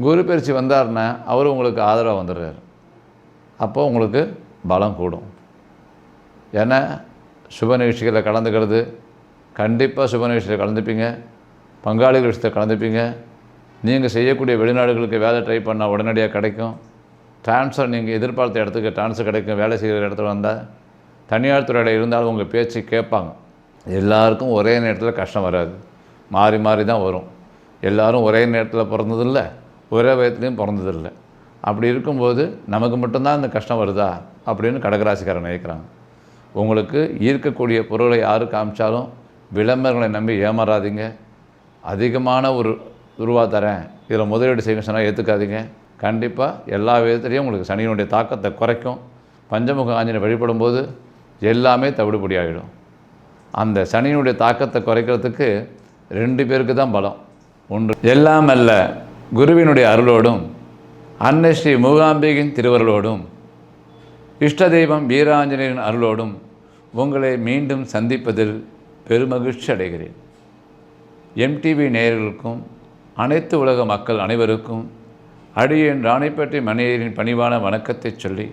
குரு பயிற்சி வந்தாருன்னா அவர் உங்களுக்கு ஆதரவாக வந்துடுறாரு. அப்போ உங்களுக்கு பலம் கூடும். ஏன்னா சுப நிகழ்ச்சிகளில் கலந்துக்கிறது கண்டிப்பாக சுப நிகழ்ச்சியில் கலந்துப்பீங்க. பங்காளிகள் விஷயத்தை கலந்துப்பீங்க. நீங்கள் செய்யக்கூடிய வெளிநாடுகளுக்கு வேலை ட்ரை பண்ணால் உடனடியாக கிடைக்கும். ட்ரான்ஸ்ஃபர் நீங்கள் எதிர்பார்த்த இடத்துக்கு ட்ரான்ஸ்ஃபர் கிடைக்கும். வேலை செய்கிற இடத்துல வந்தால் தனியார் துறையில் இருந்தாலும் உங்கள் பேச்சு கேட்பாங்க. எல்லாருக்கும் ஒரே நேரத்தில் கஷ்டம் வராது. மாறி மாறி தான் வரும். எல்லோரும் ஒரே நேரத்தில் பிறந்ததில்ல. ஒரே வயத்துலேயும் பிறந்ததில்லை. அப்படி இருக்கும்போது நமக்கு மட்டும்தான் இந்த கஷ்டம் வருதா? அப்படின்னு கடகராசிக்காரன் நினைக்கிறாங்க உங்களுக்கு ஈர்க்கக்கூடிய பொருளை யார் காமிச்சாலும் விளம்பரங்களை நம்பி ஏமாறாதீங்க. அதிகமான ஒரு ரூபா தரேன். இதில் முதலீடு செய்யணும் சொன்னால் ஏற்றுக்காதீங்க கண்டிப்பாக எல்லா விதத்துலேயும் உங்களுக்கு சனியினுடைய தாக்கத்தை குறைக்கும். பஞ்சமுக ஆஞ்சனை வழிபடும் போது எல்லாமே தவிடுபடி ஆகிடும் அந்த சனியினுடைய தாக்கத்தை குறைக்கிறதுக்கு ரெண்டு பேருக்கு தான் பலம். ஒன்று எல்லாம் அல்ல. குருவினுடைய அருளோடும் அன்னை ஸ்ரீ மூகாம்பிகையின் திருவருளோடும் இஷ்ட தெய்வம் வீராஞ்சனேயன் அருளோடும் உங்களை மீண்டும் சந்திப்பதில் பெருமகிழ்ச்சி அடைகிறேன். எம்டிவி நேயர்களுக்கும் அனைத்து உலக மக்கள் அனைவருக்கும் அடியேன் ராணிப்பேட்டை மணியரின் பணிவான வணக்கத்தை சொல்லி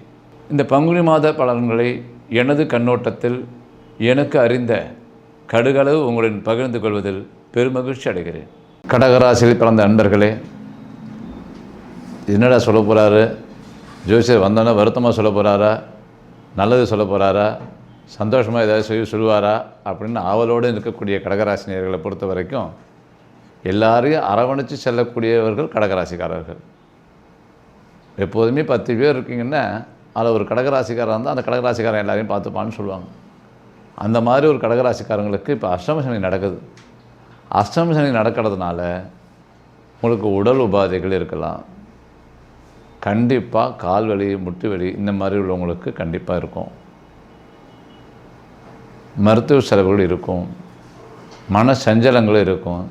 இந்த பங்குனி மாத பலன்களை எனது கண்ணோட்டத்தில் எனக்கு அறிந்த கடுகளவு உங்களுடன் பகிர்ந்து கொள்வதில் பெருமகிழ்ச்சி அடைகிறேன். கடகராசியில் பிறந்த அன்பர்களே என்னடா சொல்ல போகிறாரு ஜோசியர் வந்தோன்னே வருத்தமாக சொல்ல போகிறாரா நல்லது சொல்ல போகிறாரா சந்தோஷமாக ஏதாவது சொல்லி சொல்லுவாரா? அப்படின்னு ஆவலோடு இருக்கக்கூடிய கடகராசினியர்களை பொறுத்த வரைக்கும் எல்லாரையும் அரவணைச்சு செல்லக்கூடியவர்கள் கடகராசிக்காரர்கள். எப்போதுமே பத்து பேர் இருக்கீங்கன்னா அதில் ஒரு கடகராசிக்காரன் இருந்தால் அந்த கடகராசிக்காரன் எல்லாரையும் பார்த்துப்பான்னு சொல்லுவாங்க. அந்த மாதிரி ஒரு கடகராசிக்காரங்களுக்கு இப்போ அஷ்டம சனி நடக்குது. அஷ்டம சனி நடக்கிறதுனால உங்களுக்கு உடல் உபாதைகள் இருக்கலாம். கண்டிப்பாக கால் வலி முட்டு வலி இந்த மாதிரி உள்ளவங்களுக்கு கண்டிப்பாக இருக்கும். மருத்துவ செலவுகள் இருக்கும். மன சஞ்சலங்கள் இருக்கும்.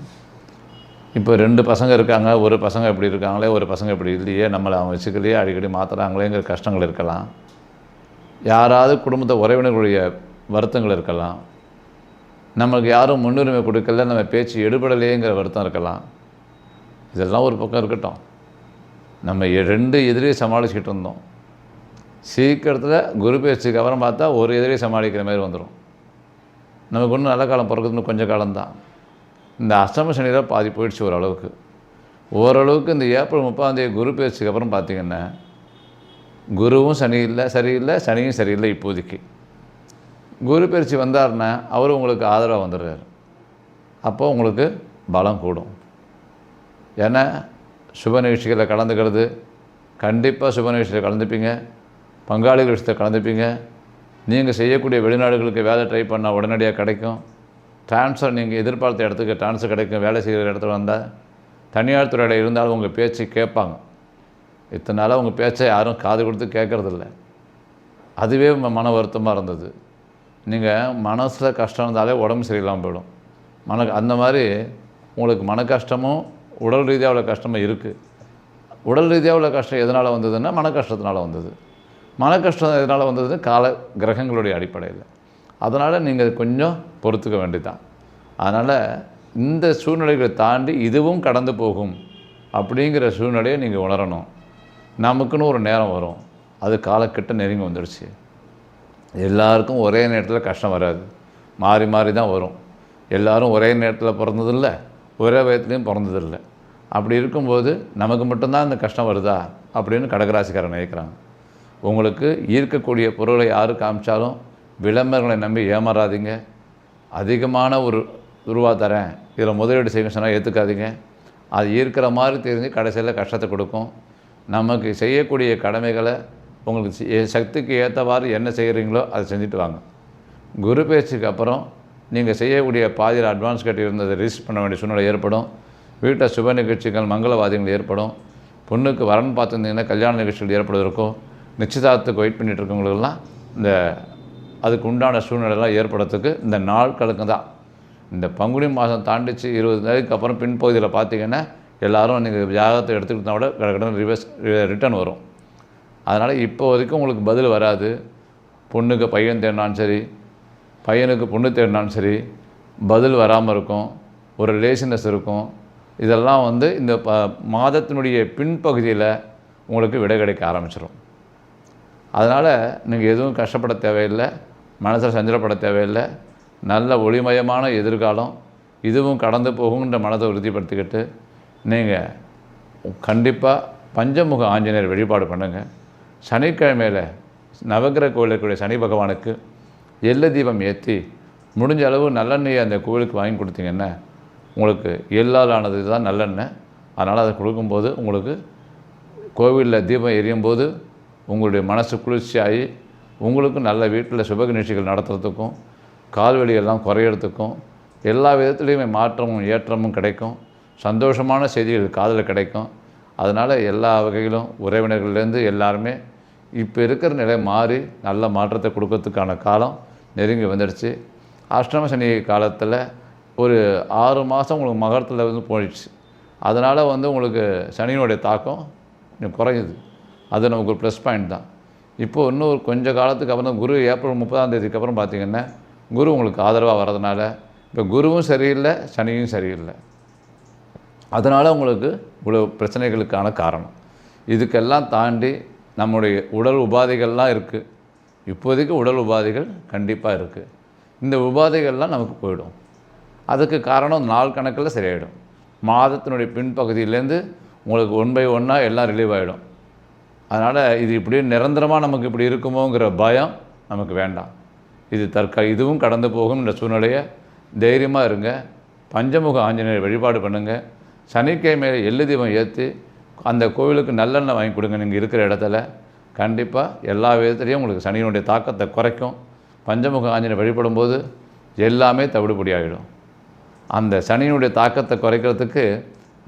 இப்போ ரெண்டு பசங்க இருக்காங்க ஒரு பசங்க இப்படி இருக்காங்களே ஒரு பசங்க இப்படி இல்லையே நம்மளை அவங்க வச்சுக்கலையே அடிக்கடி மாற்றுறாங்களேங்கிற கஷ்டங்கள் இருக்கலாம். யாராவது குடும்பத்தை உறவினர்களுடைய வருத்தங்கள் இருக்கலாம். நமக்கு யாரும் முன்னுரிமை கொடுக்கல நம்ம பேச்சு எடுபடலையேங்கிற வருத்தம் இருக்கலாம். இதெல்லாம் ஒரு பக்கம் இருக்கட்டும். நம்ம ரெண்டு எதிரியை சமாளிச்சுக்கிட்டு இருந்தோம். சீக்கிரத்தில் குரு பேச்சுக்கு அப்புறம் பார்த்தா ஒரு எதிரியை சமாளிக்கிற மாதிரி வந்துடும் நமக்கு ஒன்றும் நல்ல காலம் பிறகுதுன்னு கொஞ்சம் காலம்தான். இந்த அஷ்டம சனியில் பாதி போயிடுச்சு ஓரளவுக்கு ஓரளவுக்கு இந்த ஏப்ரல் முப்பாந்தேதி குரு பேச்சுக்கு அப்புறம் பார்த்தீங்கன்னா குருவும் சனி இல்லை சரியில்லை சனியும் சரியில்லை இப்போதைக்கு. குரு பயிற்சி வந்தாருன்னா அவர் உங்களுக்கு ஆதரவாக வந்துடுறாரு. அப்போ உங்களுக்கு பலம் கூடும். ஏன்னா சுப நிகழ்ச்சிகளை கலந்துக்கிறது. கண்டிப்பாக சுப நிகழ்ச்சியில் கலந்துப்பீங்க. பங்காளிகள் விஷயத்தை கலந்துப்பீங்க. நீங்கள் செய்யக்கூடிய வெளிநாடுகளுக்கு வேலை ட்ரை பண்ணால் உடனடியாக கிடைக்கும். ட்ரான்ஸ்ஃபர் நீங்கள் எதிர்பார்த்த இடத்துக்கு ட்ரான்ஸ்ஃபர் கிடைக்கும். வேலை செய்கிற இடத்துல வந்தால் தனியார் துறையில் இருந்தாலும் உங்கள் பேச்சு கேட்பாங்க. இத்தனை நாளாக உங்கள் பேச்சை யாரும் காது கொடுத்து கேட்குறதில்ல. அதுவே மன வருத்தமாக இருந்தது. நீங்கள் மனசில் கஷ்டம் இருந்தாலே உடம்பு சரியில்லாமல் போயிடும். மன அந்த மாதிரி உங்களுக்கு மன கஷ்டமும் உடல் ரீதியாக உள்ள கஷ்டமும் இருக்குது. உடல் ரீதியாக உள்ள கஷ்டம் எதனால் வந்ததுன்னா மன கஷ்டத்தினால் வந்தது. மன கஷ்டம் எதனால் வந்ததுன்னா கால கிரகங்களுடைய அடிப்படையில். அதனால் நீங்கள் கொஞ்சம் பொறுத்துக்க வேண்டிதான் அதனால் இந்த சூழ்நிலைகளை தாண்டி இதுவும் கடந்து போகும் அப்படிங்கிற சூழ்நிலையை நீங்கள் உணரணும். நமக்குன்னு ஒரு நேரம் வரும். அது காலக்கிட்ட நெருங்கி வந்துடுச்சு. எல்லாருக்கும் ஒரே நேரத்தில் கஷ்டம் வராது. மாறி மாறி தான் வரும். எல்லாரும் ஒரே நேரத்தில் பிறந்ததில்ல. ஒரே வயத்துலேயும் பிறந்ததில்லை. அப்படி இருக்கும்போது நமக்கு மட்டும்தான் இந்த கஷ்டம் வருதா? அப்படின்னு கடகராசிக்காரன் நினைக்கிறாங்க. உங்களுக்கு ஈர்க்கக்கூடிய பொருளை யார் காமிச்சாலும் விளம்பரங்களை நம்பி ஏமாறாதீங்க. அதிகமான ஒரு ரூபா தரேன். இதில் முதலீடு செய்ய சொன்னால் ஏற்றுக்காதீங்க அது ஈர்க்கிற மாதிரி தெரிஞ்சு கடைசியில் கஷ்டத்தை கொடுக்கும். நமக்கு செய்யக்கூடிய கடமைகளை உங்களுக்கு சக்திக்கு ஏற்றவாறு என்ன செய்கிறீங்களோ அதை செஞ்சுட்டு வாங்க. குரு பேச்சுக்கு அப்புறம் நீங்கள் செய்யக்கூடிய பாதியில் அட்வான்ஸ் கட்டி இருந்ததை ரிஜிஸ்டர் பண்ண வேண்டிய சூழ்நிலை ஏற்படும். வீட்டில் சுப நிகழ்ச்சிகள் மங்களவாதிகள் ஏற்படும். பொண்ணுக்கு வரன் பார்த்துருந்தீங்கன்னா கல்யாண நிகழ்ச்சிகள் ஏற்படுவதற்கும் நிச்சயதார்த்தத்துக்கு வெயிட் பண்ணிகிட்டு இருக்கவங்களுக்கெல்லாம் இந்த அதுக்கு உண்டான சூழ்நிலைலாம் ஏற்படுறதுக்கு இந்த நாள் தான் இந்த பங்குனி மாதம் தாண்டிச்சு இருபது நாளைக்கு அப்புறம் பின்பகுதியில் பார்த்தீங்கன்னா எல்லாரும் நீங்கள் ஜாதகத்தை எடுத்துக்கிட்டா கூட கடற்கடன் ரிவர்ஸ் ரிட்டர்ன் வரும். அதனால் இப்போ வரைக்கும் உங்களுக்கு பதில் வராது. பொண்ணுக்கு பையன் தேடினாலும் சரி பையனுக்கு பொண்ணு தேடினாலும் சரி பதில் வராமல் இருக்கும். ஒரு ரிலேஷனஸ் இருக்கும். இதெல்லாம் வந்து இந்த ப மாதத்தினுடைய பின்பகுதியில் உங்களுக்கு விடை கிடைக்க ஆரம்பிச்சிடும் அதனால் நீங்கள் எதுவும் கஷ்டப்பட தேவையில்லை மனசில் சஞ்சலப்பட தேவையில்லை நல்ல ஒளிமயமான எதிர்காலம் இதுவும் கடந்து போகுன்ற மனதை உறுதிப்படுத்திக்கிட்டு நீங்கள் கண்டிப்பாக பஞ்சமுக ஆஞ்சநேயர் வழிபாடு பண்ணுங்கள் சனிக்கிழமையில் நவகிரக கோயிலில் இருக்கக்கூடிய சனி பகவானுக்கு எள்ள தீபம் ஏற்றி முடிஞ்ச அளவு நல்லெண்ணெயை அந்த கோவிலுக்கு வாங்கி கொடுத்தீங்கன்னா உங்களுக்கு எள்ளால் ஆனது தான் நல்லெண்ணெய். அதனால் அதை கொடுக்கும்போது உங்களுக்கு கோவிலில் தீபம் எரியும் போது உங்களுடைய மனசு குளிர்ச்சியாகி உங்களுக்கு நல்ல வீட்டில் சுப நிகழ்ச்சிகள் நடத்துறதுக்கும் கால்வெளியெல்லாம் எல்லாம் குறையிறதுக்கும் எல்லா விதத்துலேயுமே மாற்றமும் ஏற்றமும் கிடைக்கும். சந்தோஷமான செய்திகள் காதில் கிடைக்கும். அதனால் எல்லா வகையிலும் உறவினர்கள்லேருந்து எல்லாருமே இப்போ இருக்கிற நிலை மாறி நல்ல மாற்றத்தை கொடுக்கறதுக்கான காலம் நெருங்கி வந்துடுச்சு. அஷ்டம சனி காலத்தில் ஒரு ஆறு மாதம் உங்களுக்கு மகரத்தில் வந்து போயிடுச்சு. அதனால் வந்து உங்களுக்கு சனியினுடைய தாக்கம் கொஞ்சம் குறையுது. அது நமக்கு ஒரு ப்ளஸ் பாயிண்ட் தான். இப்போது இன்னும் ஒரு கொஞ்ச காலத்துக்கு அப்புறம் குரு ஏப்ரல் முப்பதாம் தேதிக்கு அப்புறம் பார்த்திங்கன்னா குரு உங்களுக்கு ஆதரவாக வரதுனால இப்போ குருவும் சரியில்லை சனியும் சரியில்லை. அதனால் உங்களுக்கு இவ்வளோ பிரச்சனைகளுக்கான காரணம். இதுக்கெல்லாம் தாண்டி நம்முடைய உடல் உபாதைகள்லாம் இருக்குது இப்போதைக்கு உடல் உபாதைகள் கண்டிப்பாக இருக்குது இந்த உபாதைகள்லாம் நமக்கு போயிடும். அதுக்கு காரணம் நாள் கணக்கில் சரியாயிடும். மாதத்தினுடைய பின்பகுதியிலேருந்து உங்களுக்கு ஒன் பை ஒன்னாக எல்லாம் ரிலீவ் ஆகிடும் அதனால் இது இப்படி நிரந்தரமாக நமக்கு இப்படி இருக்குமோங்கிற பயம் நமக்கு வேண்டாம். இது தற்க இதுவும் கடந்து போகும்ன்ற சூழ்நிலையை தைரியமாக இருங்க. பஞ்சமுக ஆஞ்சநேயர் வழிபாடு பண்ணுங்கள் சனிக்கிழமையில் எள்ளு தீபம் ஏற்றி அந்த கோவிலுக்கு நல்லெண்ணெய் வாங்கி கொடுங்க. நீங்கள் இருக்கிற இடத்துல கண்டிப்பாக எல்லா விதத்துலேயும் உங்களுக்கு சனியினுடைய தாக்கத்தை குறைக்கும். பஞ்சமுக ஆஞ்சநேயர் வழிபடும் போது எல்லாமே தவிடுபடி ஆகிடும் அந்த சனியினுடைய தாக்கத்தை குறைக்கிறதுக்கு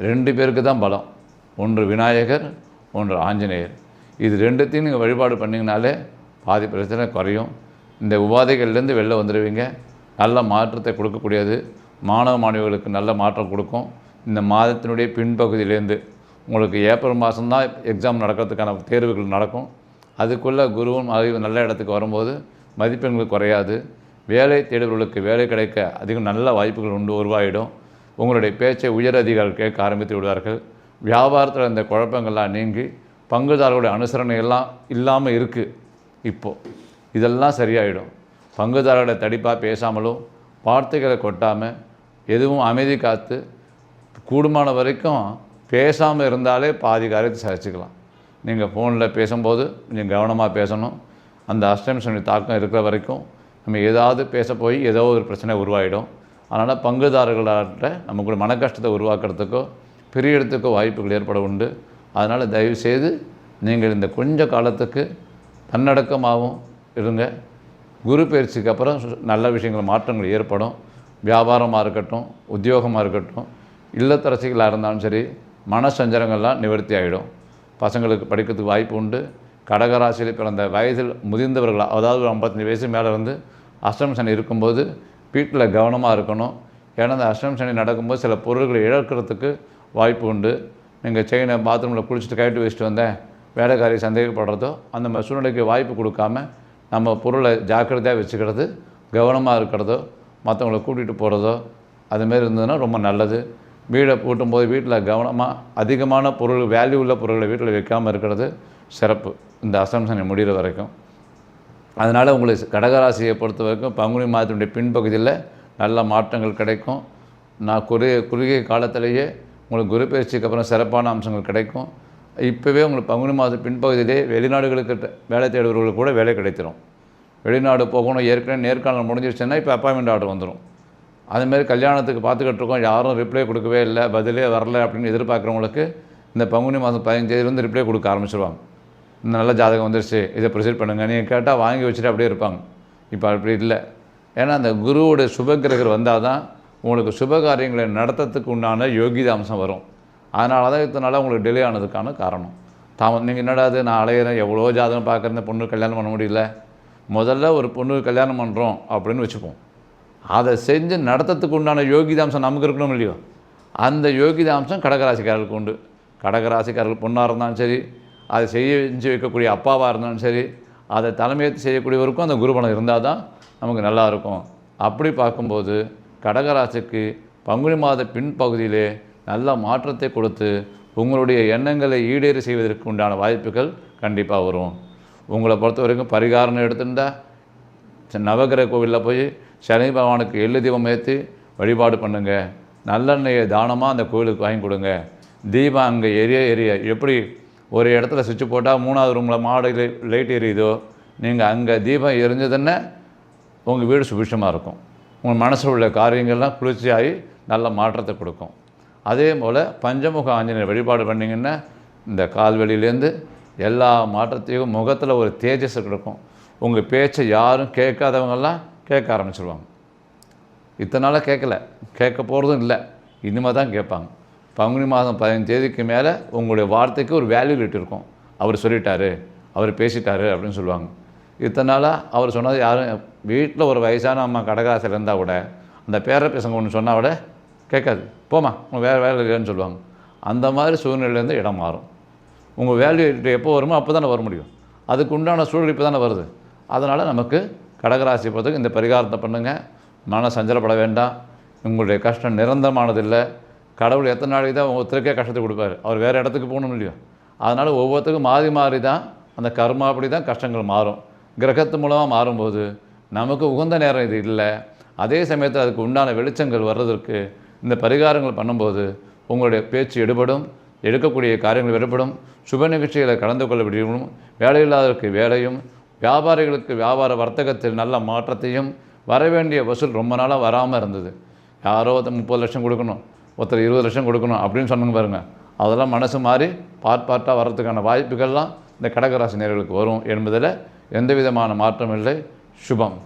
ரெண்டு பேருக்கு தான் பலம். ஒன்று விநாயகர் ஒன்று ஆஞ்சநேயர். இது ரெண்டுத்தையும் நீங்கள் வழிபாடு பண்ணிங்கனாலே பாதி பிரச்சனை குறையும். இந்த உபாதைகள்லேருந்து வெளில வந்துடுவீங்க. நல்ல மாற்றத்தை கொடுக்கக்கூடியது. மாணவ மாணவிகளுக்கு நல்ல மாற்றம் கொடுக்கும். இந்த மாதத்தினுடைய பின்பகுதியிலேருந்து உங்களுக்கு ஏப்ரல் மாதம்தான் எக்ஸாம் நடக்கிறதுக்கான தேர்வுகள் நடக்கும். அதுக்குள்ளே குருவும் அறிவு நல்ல இடத்துக்கு வரும்போது மதிப்பெண்கள் குறையாது. வேலை தேடுபவர்களுக்கு வேலை கிடைக்க அதிகம் நல்ல வாய்ப்புகள் உண்டு உருவாகிடும் உங்களுடைய பேச்சை உயர் அதிகாரிகள் கேட்க ஆரம்பித்து விடுவார்கள். வியாபாரத்தில் இந்த குழப்பங்கள்லாம் நீங்கி பங்குதாரர்களுடைய அனுசரணை எல்லாம் இல்லாமல் இருக்குது இப்போது இதெல்லாம் சரியாயிடும். பங்குதாரர்களை தடிப்பாக பேசாமலும் வார்த்தைகளை கொட்டாமல் எதுவும் அமைதி காத்து கூடுமான வரைக்கும் பேசாமல் இருந்தாலே பாதி காரியத்தை சகிச்சுக்கலாம். நீங்கள் ஃபோனில் பேசும்போது கொஞ்சம் கவனமாக பேசணும். அந்த அஷ்டமி தாக்கம் இருக்கிற வரைக்கும் நம்ம ஏதாவது பேச போய் ஏதோ ஒரு பிரச்சனை உருவாகிடும் அதனால் பங்குதாரர்களாட்ட நமக்கு மன கஷ்டத்தை உருவாக்குறதுக்கோ பிரியறதுக்கோ வாய்ப்புகள் ஏற்பட உண்டு. அதனால் தயவுசெய்து நீங்கள் இந்த கொஞ்ச காலத்துக்கு தன்னடக்கமாகவும் இருங்க. குரு பயிற்சிக்கு அப்புறம் சு- நல்ல விஷயங்கள் மாற்றங்கள் ஏற்படும். வியாபாரமாக இருக்கட்டும் உத்தியோகமாக இருக்கட்டும் இல்லத்தரசிகளாக இருந்தாலும் சரி மன சஞ்சலங்கள்லாம் நிவர்த்தி ஆகிடும் பசங்களுக்கு படிக்கிறதுக்கு வாய்ப்பு உண்டு. கடகராசியில் பிறந்த வயதில் முதிர்ந்தவர்கள் அதாவது ஒரு ஐம்பத்தஞ்சு வயசு மேலே வந்து அஷ்டம சனி இருக்கும்போது வீட்டில் கவனமாக இருக்கணும். ஏன்னா அந்த அஷ்டம சனி நடக்கும்போது சில பொருள்களை இழக்கிறதுக்கு வாய்ப்பு உண்டு. நீங்கள் செயினை பாத்ரூமில் குளிச்சுட்டு கழட்டி வச்சுட்டு வந்தேன் வேலைக்காரி சந்தேகப்படுறதோ அந்த மாதிரி சூழ்நிலைக்கு வாய்ப்பு கொடுக்காம நம்ம பொருளை ஜாக்கிரதையாக வச்சுக்கிறது கவனமாக இருக்கிறதோ மற்றவங்கள கூட்டிகிட்டு போகிறதோ அதுமாரி இருந்ததுன்னா ரொம்ப நல்லது. வீடை பூட்டும்போது வீட்டில் கவனமாக அதிகமான பொருள் வேல்யூ உள்ள பொருள்களை வீட்டில் வைக்காமல் இருக்கிறது சிறப்பு. இந்த அசம்சனை முடிகிற வரைக்கும். அதனால் உங்களுக்கு கடகராசியை பொறுத்த வரைக்கும் பங்குனி மாதத்தினுடைய பின்பகுதியில் நல்ல மாற்றங்கள் கிடைக்கும். நான் குறுகிய குறுகிய காலத்திலேயே உங்களுக்கு குரு பயிற்சிக்கு அப்புறம் சிறப்பான அம்சங்கள் கிடைக்கும். இப்போவே உங்களுக்கு பங்குனி மாத பின்பகுதியிலே வெளிநாடுகளுக்கு வேலை தேடுபவர்களுக்கு கூட வேலை கிடைத்திரும். வெளிநாடு போகணும் ஏற்கனவே நேர்காணல் முடிஞ்சிருச்சுன்னா இப்போ அப்பாயின்மெண்ட் ஆர்டர் வந்துடும் அதுமாரி கல்யாணத்துக்கு பார்த்துக்கிட்டு இருக்கோம் யாரும் ரிப்ளை கொடுக்கவே இல்லை பதிலே வரல அப்படின்னு எதிர்பார்க்குறவங்களுக்கு இந்த பங்குனி மாதம் பதினஞ்சு ரிப்ளை கொடுக்க ஆரம்பிச்சிருவாங்க. நல்ல ஜாதகம் வந்துருச்சு இதை ப்ரொசீட் பண்ணுங்கள் நீங்கள் கேட்டால் வாங்கி வச்சுட்டு அப்படியே இருப்பாங்க. இப்போ அப்படி இல்லை. ஏன்னா அந்த குருவோட சுபகிரகர் வந்தால் தான் உங்களுக்கு சுப காரியங்களை நடத்துறதுக்கு உண்டான யோகித அம்சம் வரும். அதனால தான் இத்தனால உங்களுக்கு டிலே ஆனதுக்கான காரணம். தாம நீங்கள் என்னடா அது நான் அலையிறேன். எவ்வளோ ஜாதகம் பார்க்குறேன். பொண்ணு கல்யாணம் பண்ண முடியல. முதல்ல ஒரு பொண்ணு கல்யாணம் பண்ணுறோம் அப்படின்னு வச்சுப்போம். அதை செஞ்சு நடத்துறதுக்கு உண்டான யோகிதாம்சம் நமக்கு இருக்கணும் இல்லையோ? அந்த யோகிதாம்சம் கடகராசிக்காரர்களுக்கு உண்டு. கடகராசிக்காரர்கள் பொண்ணாக இருந்தாலும் சரி அதை செய்ய செஞ்சு வைக்கக்கூடிய அப்பாவாக இருந்தாலும் சரி அதை தலைமையேற்று செய்யக்கூடியவருக்கும் அந்த குருபலம் இருந்தால் தான் நமக்கு நல்லா இருக்கும். அப்படி பார்க்கும்போது கடகராசிக்கு பங்குனி மாத பின்பகுதியிலே நல்ல மாற்றத்தை கொடுத்து உங்களுடைய எண்ணங்களை ஈடேறு செய்வதற்கு உண்டான வாய்ப்புகள் கண்டிப்பாக வரும். உங்களை பொறுத்த வரைக்கும் பரிகாரம் எடுத்திருந்தா ச- நவகிரக கோவிலில் போய் சனி பகவானுக்கு எள்ளு தீபம் ஏற்றி வழிபாடு பண்ணுங்கள் நல்லெண்ணெயை தானமாக அந்த கோவிலுக்கு வாங்கி கொடுங்க. தீபம் அங்கே எரிய எரிய. எப்படி ஒரு இடத்துல சுவிட்ச் போட்டால் மூணாவது ரூமில் மாடு லைட் எரியுதோ நீங்கள் அங்கே தீபம் எரிஞ்சதுன்னா உங்கள் வீடு சுபிஷமாக இருக்கும். உங்கள் மனசில் உள்ள காரியங்கள்லாம் குளிர்ச்சியாகி நல்ல மாற்றத்தை கொடுக்கும். அதே போல் பஞ்சமுக ஆஞ்சநேயர் வழிபாடு பண்ணிங்கன்னா இந்த கால்வெளியிலேருந்து எல்லா மாற்றத்தையும் முகத்தில் ஒரு தேஜஸ் கிடைக்கும். உங்கள் பேச்சை யாரும் கேட்காதவங்கெல்லாம் கேட்க ஆரம்பிச்சிருவாங்க. இத்தனை நாளாக கேட்கல. கேட்க போகிறதும் இல்லை. இனிமேல் தான் கேட்பாங்க. பங்குனி மாதம் பதினஞ்சு தேதிக்கு மேலே உங்களுடைய வார்த்தைக்கு ஒரு வேல்யூலிட்டி இருக்கும். அவர் சொல்லிட்டாரு அவர் பேசிட்டாரு அப்படின்னு சொல்லுவாங்க. இத்தனை நாளாக அவர் சொன்னது யாரும் வீட்டில் ஒரு வயசான அம்மா கடகாசில் இருந்தால் கூட அந்த பேர பசங்க ஒன்று சொன்னால் கூட கேட்காது. போமா உங்கள் வேறு வேலை இல்லைன்னு சொல்லுவாங்க. அந்த மாதிரி சூழ்நிலையிலேருந்து இடம் மாறும். உங்கள் வேல்யூ எப்போ வருமோ அப்போ தானே வர முடியும். அதுக்கு உண்டான சூழல் இப்போ தானே வருது. அதனால் நமக்கு கடகராசி பொறுத்தவரைக்கும் இந்த பரிகாரத்தை பண்ணுங்கள் மன சஞ்சலப்பட வேண்டாம். உங்களுடைய கஷ்டம் நிரந்தரமானதில்லை. கடவுள் எத்தனை நாளைக்கு தான் ஒருத்தருக்கே கஷ்டத்தை கொடுப்பாரு. அவர் வேறு இடத்துக்கு போகணும் இல்லையோ. அதனால் ஒவ்வொருத்தருக்கும் மாறி மாறி தான் அந்த கர்மா அப்படி தான் கஷ்டங்கள் மாறும். கிரகத்து மூலமாக மாறும்போது நமக்கு உகந்த நேரம் இது இல்லை. அதே சமயத்தில் அதுக்கு உண்டான வெளிச்சங்கள் வர்றதற்கு இந்த பரிகாரங்கள் பண்ணும்போது உங்களுடைய பேச்சு எடுபடும் எடுக்கக்கூடிய காரியங்கள் வெளிப்படும் சுப நிகழ்ச்சிகளை கலந்து கொள்ள முடியும் வேலையில்லாதவருக்கு வேலையும் வியாபாரிகளுக்கு வியாபார வர்த்தகத்தில் நல்ல மாற்றத்தையும் வரவேண்டிய வசூல் ரொம்ப நாளாக வராமல் இருந்தது. யாரோ ஒருத்தர் முப்பது லட்சம் கொடுக்கணும். ஒருத்தர் இருபது லட்சம் கொடுக்கணும் அப்படின்னு சொன்னாங்க பாருங்கள் அதெல்லாம் மனசு மாறி பார்ட் பார்ட்டாக வர்றதுக்கான வாய்ப்புகள்லாம் இந்த கடகராசி நேர்களுக்கு வரும் என்பதில் எந்த விதமான மாற்றம் இல்லை சுபம்.